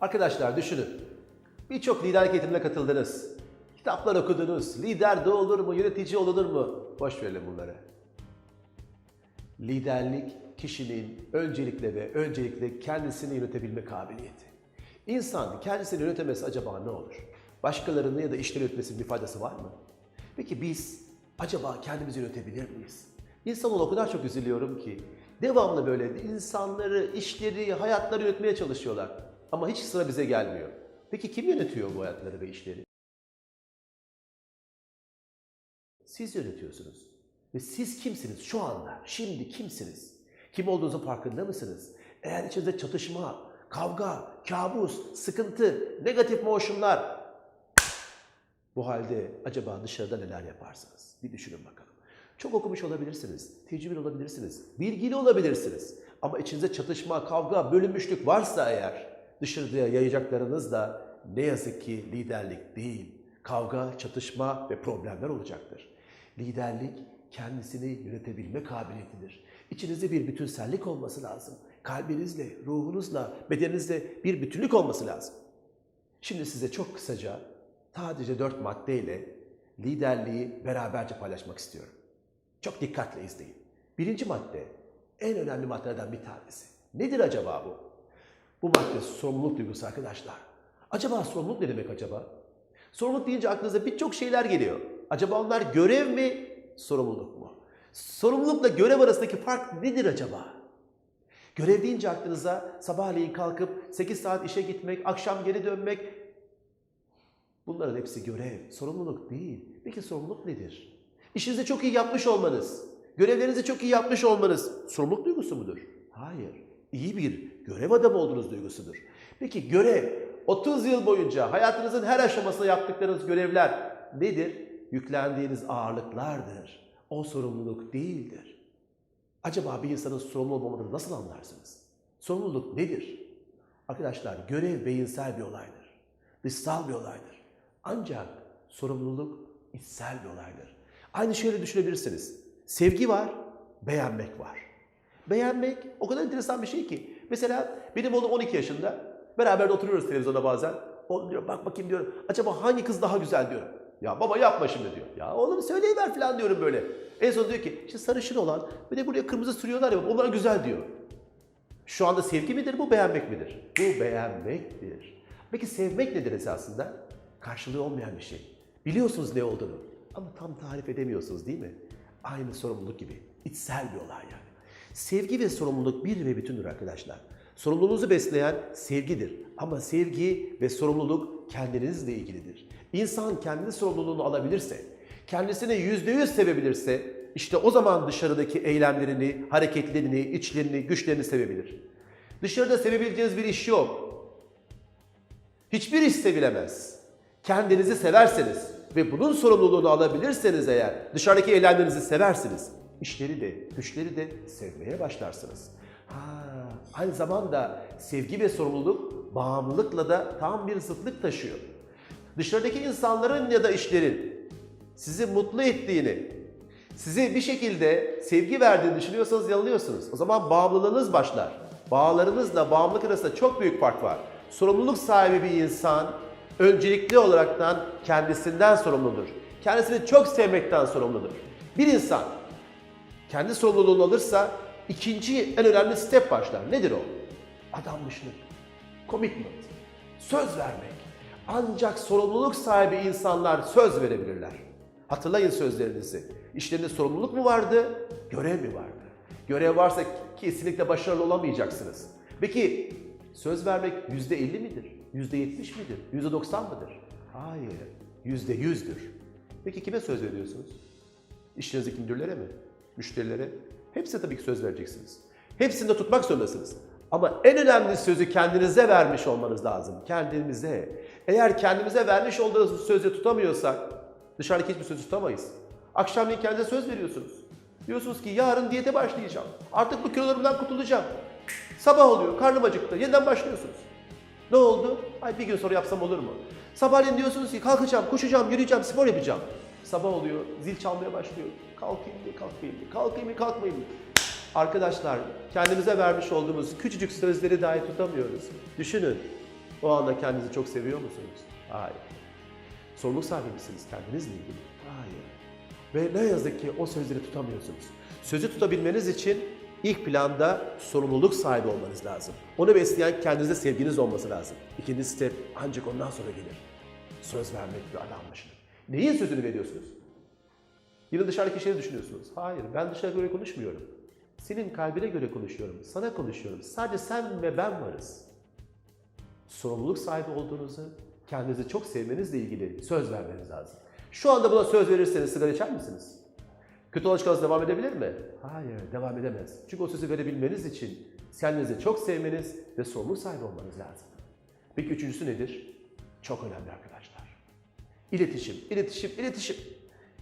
Arkadaşlar düşünün. Birçok liderlik eğitimine katıldınız. Kitaplar okudunuz. Lider de olur mu? Yönetici olunur mu? Boş verelim bunları. Liderlik kişinin öncelikle ve öncelikle kendisini yönetebilme kabiliyeti. İnsan kendisini yönetemez acaba ne olur? Başkalarını ya da işleri yönetmesinin bir faydası var mı? Peki biz acaba kendimizi yönetebilir miyiz? İnsanoğlu o kadar çok üzülüyorum ki devamlı böyle insanları, işleri, hayatları yönetmeye çalışıyorlar. Ama hiç sıra bize gelmiyor. Peki kim yönetiyor bu hayatları ve işleri? Siz yönetiyorsunuz. Ve siz kimsiniz şu anda? Şimdi kimsiniz? Kim olduğunuzun farkında mısınız? Eğer içinizde çatışma, kavga, kabus, sıkıntı, negatif motionlar bu halde acaba dışarıda neler yaparsınız? Bir düşünün bakalım. Çok okumuş olabilirsiniz, tecrübeli olabilirsiniz, bilgili olabilirsiniz. Ama içinizde çatışma, kavga, bölünmüşlük varsa eğer dışarıda yayacaklarınız da ne yazık ki liderlik değil, kavga, çatışma ve problemler olacaktır. Liderlik kendisini yönetebilme kabiliyetidir. İçinizde bir bütünsellik olması lazım. Kalbinizle, ruhunuzla, bedeninizle bir bütünlük olması lazım. Şimdi size çok kısaca sadece dört maddeyle liderliği beraberce paylaşmak istiyorum. Çok dikkatle izleyin. Birinci madde en önemli maddelerden bir tanesi. Nedir acaba bu? Bu madde sorumluluk duygusu arkadaşlar. Acaba sorumluluk ne demek acaba? Sorumluluk deyince aklınıza birçok şeyler geliyor. Acaba onlar görev mi, sorumluluk mu? Sorumlulukla görev arasındaki fark nedir acaba? Görev deyince aklınıza sabahleyin kalkıp 8 saat işe gitmek, akşam geri dönmek. Bunların hepsi görev, sorumluluk değil. Peki sorumluluk nedir? İşinizi çok iyi yapmış olmanız, görevlerinizi çok iyi yapmış olmanız sorumluluk duygusu mudur? Hayır. İyi bir görev adamı olduğunuz duygusudur. Peki görev, 30 yıl boyunca hayatınızın her aşamasında yaptıklarınız görevler nedir? Yüklendiğiniz ağırlıklardır. O sorumluluk değildir. Acaba bir insanın sorumlu olmamadığını nasıl anlarsınız? Sorumluluk nedir? Arkadaşlar görev beyinsel bir olaydır. Dışsal bir olaydır. Ancak sorumluluk içsel bir olaydır. Aynı şöyle düşünebilirsiniz. Sevgi var, beğenmek var. Beğenmek o kadar enteresan bir şey ki. Mesela benim oğlum 12 yaşında. Beraber de oturuyoruz televizyonda bazen. Oğlum diyor bak bakayım diyorum. Acaba hangi kız daha güzel diyorum. Ya baba yapma şimdi diyor. Ya oğlum söyleyiver falan diyorum böyle. En son diyor ki işte sarışın olan bir de buraya kırmızı sürüyorlar ya onlar güzel diyor. Şu anda sevgi midir bu beğenmek midir? Bu beğenmektir. Peki sevmek nedir esasında? Karşılığı olmayan bir şey. Biliyorsunuz ne olduğunu ama tam tarif edemiyorsunuz değil mi? Aynı sorumluluk gibi. İçsel bir olay yani. Sevgi ve sorumluluk bir ve bütündür arkadaşlar. Sorumluluğunuzu besleyen sevgidir. Ama sevgi ve sorumluluk kendinizle ilgilidir. İnsan kendi sorumluluğunu alabilirse, kendisini yüzde yüz sevebilirse, işte o zaman dışarıdaki eylemlerini, hareketlerini, içlerini, güçlerini sevebilir. Dışarıda sevebileceğiniz bir iş yok. Hiçbir iş sevilemez. Kendinizi severseniz ve bunun sorumluluğunu alabilirseniz eğer dışarıdaki eylemlerinizi seversiniz. İşleri de, güçleri de sevmeye başlarsınız. Ha, aynı zamanda sevgi ve sorumluluk bağımlılıkla da tam bir zıtlık taşıyor. Dışarıdaki insanların ya da işlerin sizi mutlu ettiğini, size bir şekilde sevgi verdiğini düşünüyorsanız yanılıyorsunuz. O zaman bağımlılığınız başlar. Bağlarınızla bağımlılık arasında çok büyük fark var. Sorumluluk sahibi bir insan öncelikli olaraktan kendisinden sorumludur. Kendisini çok sevmekten sorumludur. Bir insan kendi sorumluluğunu alırsa ikinci en önemli step başlar. Nedir o? Adanmışlık, commitment, söz vermek. Ancak sorumluluk sahibi insanlar söz verebilirler. Hatırlayın sözlerinizi. İşlerinde sorumluluk mu vardı, görev mi vardı? Görev varsa kesinlikle başarılı olamayacaksınız. Peki söz vermek yüzde elli midir? Yüzde yetmiş midir? Yüzde doksan mıdır? Hayır, yüzde yüzdür. Peki kime söz veriyorsunuz? İşlerinizdeki müdürlere mi? Müşterilere? Hepsine tabii ki söz vereceksiniz. Hepsini de tutmak zorundasınız. Ama en önemli sözü kendinize vermiş olmanız lazım. Kendimize. Eğer kendimize vermiş olduğunuz sözü tutamıyorsak dışarıdaki hiçbir sözü tutamayız. Akşamleyin kendinize söz veriyorsunuz. Diyorsunuz ki yarın diyete başlayacağım. Artık bu kilolarımdan kurtulacağım. Sabah oluyor, karnım acıktı. Yeniden başlıyorsunuz. Ne oldu? Ay bir gün sonra yapsam olur mu? Sabahleyin diyorsunuz ki kalkacağım, koşacağım, yürüyeceğim, spor yapacağım. Sabah oluyor, zil çalmaya başlıyor. Kalkayım mı, kalkmayayım mı? Kalkayım mı, kalkmayayım mı? Arkadaşlar, kendimize vermiş olduğumuz küçücük sözleri dahi tutamıyoruz. Düşünün. O anda kendinizi çok seviyor musunuz? Hayır. Sorumluluk sahibi misiniz kendinizle ilgili? Hayır. Ve ne yazık ki o sözleri tutamıyorsunuz. Sözü tutabilmeniz için ilk planda sorumluluk sahibi olmanız lazım. Onu besleyen kendinize sevginiz olması lazım. İkinci step ancak ondan sonra gelir. Söz vermek ve adanmışlık. Neyin sözünü veriyorsunuz? Yine dışarıdaki şeyi düşünüyorsunuz. Hayır, ben dışarı göre konuşmuyorum. Senin kalbine göre konuşuyorum, sana konuşuyorum. Sadece sen ve ben varız. Sorumluluk sahibi olduğunuzu, kendinizi çok sevmenizle ilgili söz vermeniz lazım. Şu anda buna söz verirseniz sigara içer misiniz? Kötü alışkanlığınız devam edebilir mi? Hayır, devam edemez. Çünkü o sözü verebilmeniz için kendinizi çok sevmeniz ve sorumluluk sahibi olmanız lazım. Peki üçüncüsü nedir? Çok önemli arkadaşlar. İletişim, iletişim, iletişim.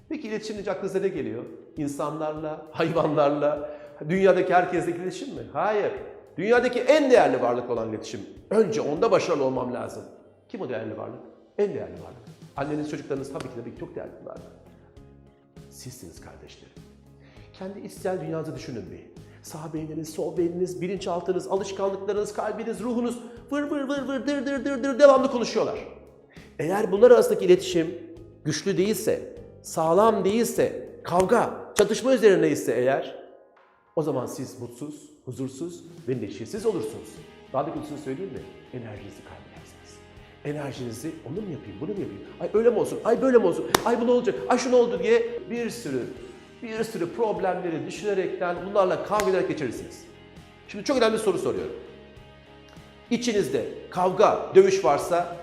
Peki iletişim deyince aklınıza ne geliyor? İnsanlarla, hayvanlarla, dünyadaki herkesle iletişim mi? Hayır. Dünyadaki en değerli varlık olan iletişim. Önce onda başarılı olmam lazım. Kim o değerli varlık? En değerli varlık. Anneniz, çocuklarınız tabii ki tabii ki çok değerli bir varlık. Sizsiniz kardeşlerim. Kendi içsel dünyanızı düşünün bir. Sağ beyniniz, sol beyniniz, bilinçaltınız, alışkanlıklarınız, kalbiniz, ruhunuz vır vır vır vır dır dır dır dır devamlı konuşuyorlar. Eğer bunlar arasındaki iletişim güçlü değilse, sağlam değilse, kavga, çatışma üzerineyse eğer o zaman siz mutsuz, huzursuz ve neşesiz olursunuz. Daha da kötüsünü söyleyeyim mi? Enerjinizi kaybedersiniz. Enerjinizi onu mu yapayım, bunu mu yapayım? Ay öyle mi olsun, ay böyle mi olsun, ay bu ne olacak, ay şu ne oldu diye bir sürü, bir sürü problemleri düşünerekten bunlarla kavga ederek geçirirsiniz. Şimdi çok önemli bir soru soruyorum. İçinizde kavga, dövüş varsa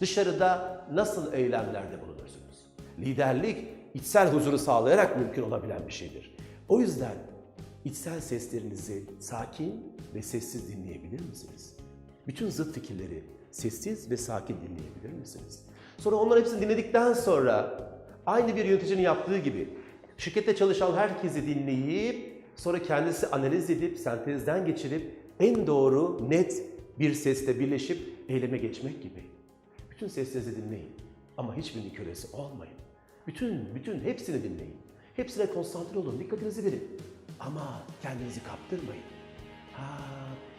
dışarıda nasıl eylemlerde bulunursunuz? Liderlik içsel huzuru sağlayarak mümkün olabilen bir şeydir. O yüzden içsel seslerinizi sakin ve sessiz dinleyebilir misiniz? Bütün zıt fikirleri sessiz ve sakin dinleyebilir misiniz? Sonra onların hepsini dinledikten sonra aynı bir yöneticinin yaptığı gibi şirkette çalışan herkesi dinleyip sonra kendisi analiz edip sentezden geçirip en doğru net bir sesle birleşip eyleme geçmek gibi. Bütün seslerinizi dinleyin ama hiçbirinin kölesi olmayın. Bütün, bütün hepsini dinleyin. Hepsine konsantre olun, dikkatinizi verin. Ama kendinizi kaptırmayın. Ha,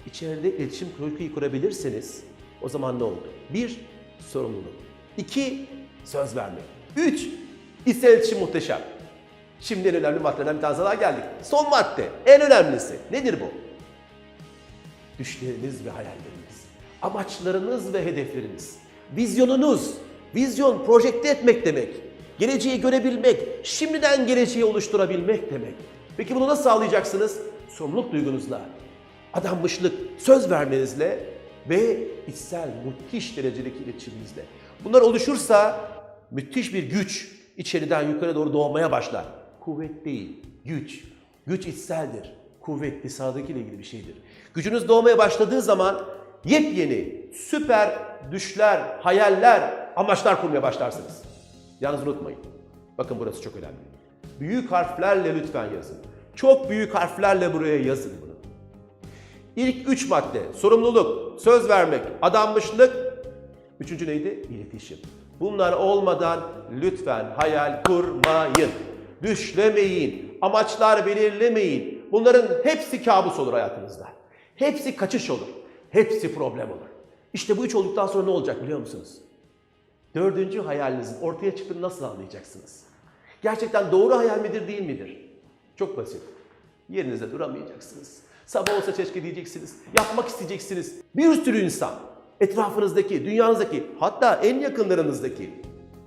içeride iletişim kurguyu kurabilirseniz o zaman ne oldu? Bir, sorumluluk. İki, söz vermek. Üç, içsel iletişim muhteşem. Şimdi en önemli maddeden bir tanesi daha geldik. Son madde, en önemlisi. Nedir bu? Düşleriniz ve hayalleriniz. Amaçlarınız ve hedefleriniz. Vizyonunuz. Vizyon projekte etmek demek. Geleceği görebilmek, şimdiden geleceği oluşturabilmek demek. Peki bunu nasıl sağlayacaksınız? Sorumluluk duygunuzla, adanmışlık, söz vermenizle ve içsel müthiş derecedeki iletişiminizle. Bunlar oluşursa müthiş bir güç içeriden yukarı doğru doğmaya başlar. Kuvvet değil, güç. Güç içseldir. Kuvvet dışarıdakiyle ilgili bir şeydir. Gücünüz doğmaya başladığı zaman yepyeni, süper düşler, hayaller, amaçlar kurmaya başlarsınız. Yalnız unutmayın. Bakın burası çok önemli. Büyük harflerle lütfen yazın. Çok büyük harflerle buraya yazın bunu. İlk üç madde sorumluluk, söz vermek, adanmışlık. Üçüncü neydi? İletişim. Bunlar olmadan lütfen hayal kurmayın. Düşlemeyin. Amaçlar belirlemeyin. Bunların hepsi kabus olur hayatınızda. Hepsi kaçış olur. Hepsi problem olur. İşte bu üç olduktan sonra ne olacak biliyor musunuz? Dördüncü hayalinizin ortaya çıktığını nasıl anlayacaksınız? Gerçekten doğru hayal midir değil midir? Çok basit. Yerinizde duramayacaksınız. Sabah olsa keşke diyeceksiniz. Yapmak isteyeceksiniz. Bir sürü insan etrafınızdaki, dünyanızdaki hatta en yakınlarınızdaki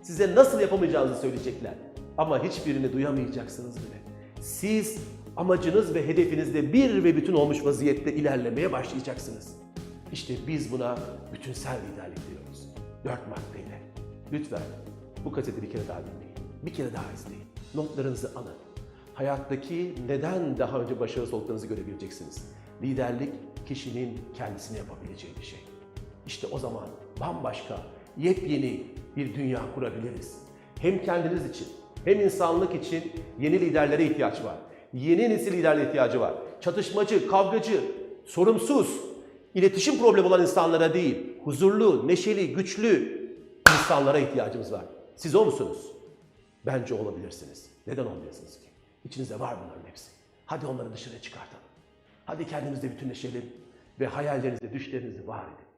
size nasıl yapamayacağınızı söyleyecekler. Ama hiçbirini duyamayacaksınız bile. Siz amacınız ve hedefinizde bir ve bütün olmuş vaziyette ilerlemeye başlayacaksınız. İşte biz buna bütünsel liderlik diyoruz. Dört maddeyle. Lütfen bu kaseti bir kere daha dinleyin. Bir kere daha izleyin. Notlarınızı alın. Hayattaki neden daha önce başarısız olduklarınızı görebileceksiniz. Liderlik kişinin kendisine yapabileceği bir şey. İşte o zaman bambaşka, yepyeni bir dünya kurabiliriz. Hem kendiniz için, hem insanlık için yeni liderlere ihtiyaç var. Yeni nesil liderlere ihtiyacı var. Çatışmacı, kavgacı, sorumsuz, iletişim problemi olan insanlara değil, huzurlu, neşeli, güçlü insanlara ihtiyacımız var. Siz o musunuz? Bence olabilirsiniz. Neden olmayasınız ki? İçinizde var bunların hepsi. Hadi onları dışarıya çıkartalım. Hadi kendinizde bütünleşelim ve hayallerinizde, düşlerinizi var edin.